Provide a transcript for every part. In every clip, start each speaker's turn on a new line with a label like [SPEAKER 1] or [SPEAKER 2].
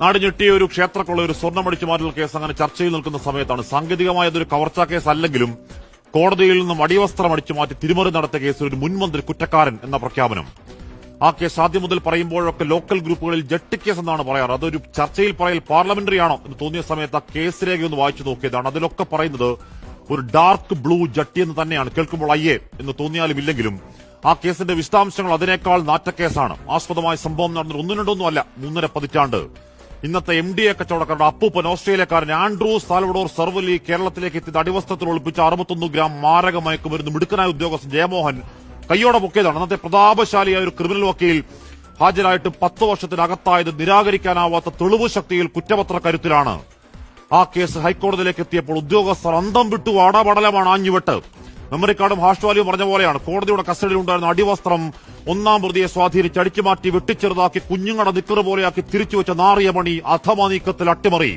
[SPEAKER 1] നാട് ഞെട്ടിയ ഒരു ക്ഷേത്രക്കുള്ള ഒരു സ്വർണമടിച്ചു മാറ്റൽ കേസ് അങ്ങനെ ചർച്ചയിൽ നിൽക്കുന്ന സമയത്താണ് സാങ്കേതികമായ അതൊരു കവർച്ചാ കേസ് അല്ലെങ്കിലും കോടതിയിൽ നിന്നും അടിവസ്ത്രം അടിച്ചു മാറ്റി തിരുമറി നടത്തിയ കേസിൽ ഒരു മുൻമന്ത്രി കുറ്റക്കാരൻ എന്ന പ്രഖ്യാപനം. ആ കേസ് ആദ്യം മുതൽ പറയുമ്പോഴൊക്കെ ലോക്കൽ ഗ്രൂപ്പുകളിൽ ജട്ടി കേസ് എന്നാണ് പറയാറ്. അതൊരു ചർച്ചയിൽ പറയൽ പാർലമെന്ററി ആണോ എന്ന് തോന്നിയ സമയത്ത് ആ കേസ് രേഖ ഒന്ന് വായിച്ചു നോക്കിയതാണ്. അതിലൊക്കെ പറയുന്നത് ഒരു ഡാർക്ക് ബ്ലൂ ജട്ടി എന്ന് തന്നെയാണ്. കേൾക്കുമ്പോൾ അയ്യേ എന്ന് തോന്നിയാലും ഇല്ലെങ്കിലും ആ കേസിന്റെ വിശദാംശങ്ങൾ അതിനേക്കാൾ നാറ്റക്കേസാണ്. ആസ്പദമായ സംഭവം നടന്നത് ഒന്നും അല്ല. മൂന്നര പതിറ്റാണ്ട്. ഇന്നത്തെ എം ഡി എ കച്ചവടക്കാരുടെ അപ്പൂപ്പൻ ഓസ്ട്രേലിയക്കാരൻ ആൻഡ്രൂ സാൽവഡോർ സർവലി കേരളത്തിലേക്ക് എത്തിയത് അടിവസ്ത്രത്തിൽ ഒളിപ്പിച്ച അറുപത്തൊന്ന് ഗ്രാം മാരക മയക്കുമരുന്ന് മിടുക്കനായ ഉദ്യോഗസ്ഥൻ ജയമോഹൻ കയ്യോടെ പൊക്കിയതാണ്. അന്നത്തെ പ്രതാപശാലിയായ ഒരു ക്രിമിനൽ വക്കീൽ ഹാജരായിട്ട് പത്ത് വർഷത്തിനകത്തായത് നിരാകരിക്കാനാവാത്ത തെളിവ് ശക്തിയിൽ കുറ്റപത്ര കരുത്തിലാണ്. ആ കേസ് ഹൈക്കോടതിയിലേക്ക് എത്തിയപ്പോൾ ഉദ്യോഗസ്ഥർ അന്തം വിട്ടു വാടപടലമാണ് ആഞ്ഞുവിട്ട്. മെമ്മറി കാർഡും ഹാഷ് വാല്യൂ പറഞ്ഞ പോലെയാണ്. കോടതിയുടെ കസ്റ്റഡിയിൽ ഉണ്ടായിരുന്ന അടിവസ്ത്രം ഒന്നാം പ്രതിയെ സ്വാധീനിച്ച് അടിച്ചുമാറ്റി വെട്ടിച്ചെറുതാക്കി കുഞ്ഞുങ്ങളുടെ നിക്കറ് പോലെയാക്കി തിരിച്ചുവെച്ച നാറിയ മണി അധമ നീക്കത്തിൽ അട്ടിമറി.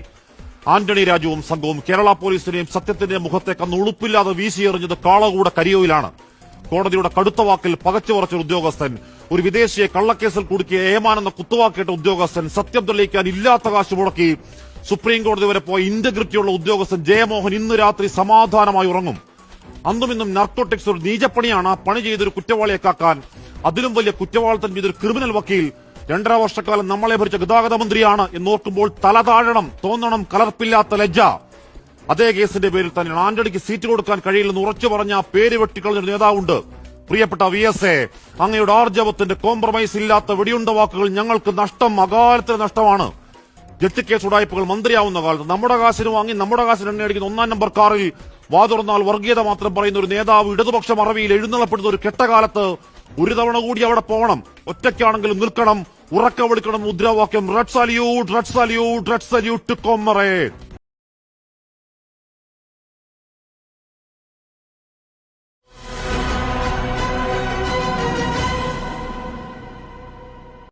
[SPEAKER 1] ആന്റണി രാജുവും സംഘവും കേരള പോലീസിനെയും സത്യത്തിന്റെ മുഖത്തേക്ക് അന്ന് ഉളുപ്പില്ലാതെ വീശിയെറിഞ്ഞത് കാളകൂട കരിയോയിലാണ്. കോടതിയുടെ കടുത്ത വാക്കിൽ പകച്ചു പറച്ച ഒരു ഉദ്യോഗസ്ഥൻ ഒരു വിദേശിയെ കള്ളക്കേസിൽ കുടുക്കിയ ഏമാനെന്ന കുത്തുവാക്കേട്ട ഉദ്യോഗസ്ഥൻ സത്യം തെളിയിക്കാൻ ഇല്ലാത്ത കാശ് മുടക്കി സുപ്രീം കോടതി വരെ പോയ ഇന്റഗ്രിറ്റിയുള്ള ഉദ്യോഗസ്ഥൻ ജയമോഹൻ ഇന്ന് രാത്രി സമാധാനമായി ഉറങ്ങും. അന്നും ഇന്നും നാർക്കോട്ടിക്സ് ഒരു നീചപ്പണിയാണ്. ആ പണി ചെയ്തൊരു കുറ്റവാളിയെ കാക്കാൻ. അതിലും വലിയ കുറ്റവാളിത്തം ചെയ്തൊരു ക്രിമിനൽ വക്കീൽ. രണ്ടര വർഷക്കാലം നമ്മളെ ഭരിച്ച ഗതാഗത മന്ത്രിയാണ് എന്നോർക്കുമ്പോൾ തല താഴണം തോന്നണം കലർപ്പില്ലാത്ത ലജ്ജ. അതേ കേസിന്റെ പേരിൽ തന്നെ ആന്റണിക്ക് സീറ്റ് കൊടുക്കാൻ കഴിയില്ലെന്ന് ഉറച്ചു പറഞ്ഞ പേര് വെട്ടിക്കളഞ്ഞൊരു നേതാവുണ്ട്. പ്രിയപ്പെട്ട വി എസ് എ അങ്ങയുടെ ആർജവത്തിന്റെ കോംപ്രമൈസ് ഇല്ലാത്ത വെടിയുണ്ട വാക്കുകൾ ഞങ്ങൾക്ക് നഷ്ടം അകാലത്തിന് നഷ്ടമാണ്. ജെട്ടിക്കേസ് ഉടായ്പകൾ മന്ത്രിയാവുന്ന കാലത്ത് നമ്മുടെ കാശിന് വാങ്ങി നമ്മുടെ കാശിന് എണ്ണ അടിക്കുന്ന ഒന്നാം നമ്പർ കാറിൽ വാതുറന്നാൽ വർഗീയത മാത്രം പറയുന്ന ഒരു നേതാവ് ഇടതുപക്ഷ മറവിയിൽ എഴുന്നള്ളപ്പെടുന്ന ഒരു കെട്ടകാലത്ത് ഒരു തവണ കൂടി അവിടെ പോകണം. ഒറ്റയ്ക്കാണെങ്കിലും നിൽക്കണം. ഉറക്കമെടുക്കണം മുദ്രാവാക്യം red salute red salute red comrade